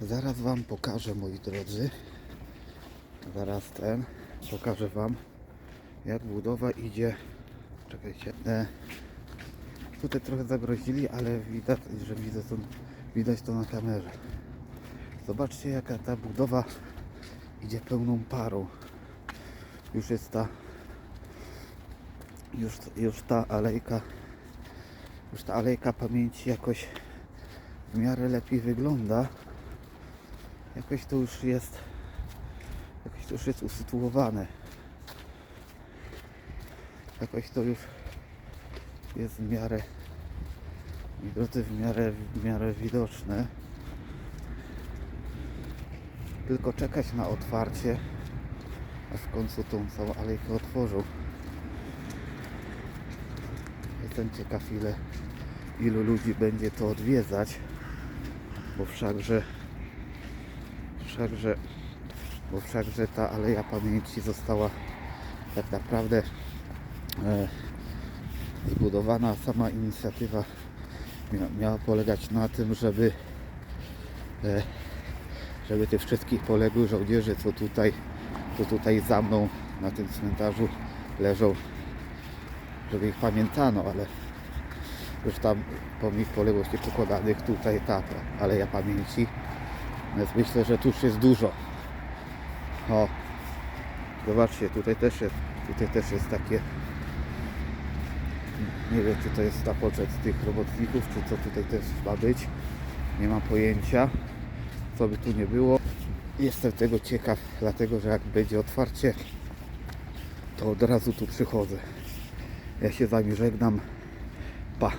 Zaraz Wam pokażę, moi drodzy. Zaraz ten. Pokażę Wam, jak budowa idzie. Czekajcie. E, tutaj trochę zagrozili, ale widać, że widzę to, widać to na kamerze. Zobaczcie, jaka ta budowa idzie pełną parą. Już jest ta już, już ta alejka już ta alejka pamięci jakoś w miarę lepiej wygląda. Jakoś to już jest jakoś to już jest usytuowane. Jakoś to już jest w miarę drodzy, w miarę, w miarę widoczne. Tylko czekać na otwarcie, aż w końcu tą całą alejkę otworzą. Jestem ciekaw ile, ilu ludzi będzie to odwiedzać, bo wszakże, wszakże, bo wszakże ta Aleja Pamięci została tak naprawdę e, zbudowana, sama inicjatywa mia, miała polegać na tym, żeby e, żeby tych wszystkich poległych żołnierzy, co tutaj, co tutaj za mną na tym cmentarzu leżą, żeby ich pamiętano, ale już tam pomnik poległości pokładanych, tutaj ta Aleja Pamięci. Więc myślę, że tu już jest dużo. O, zobaczcie, tutaj też jest, tutaj też jest takie nie wiem, czy to jest ta poczet tych robotników, czy co tutaj też ma być. Nie mam pojęcia, co by tu nie było. Jestem tego ciekaw, dlatego że jak będzie otwarcie, to od razu tu przychodzę. Ja się z wami żegnam. Pa.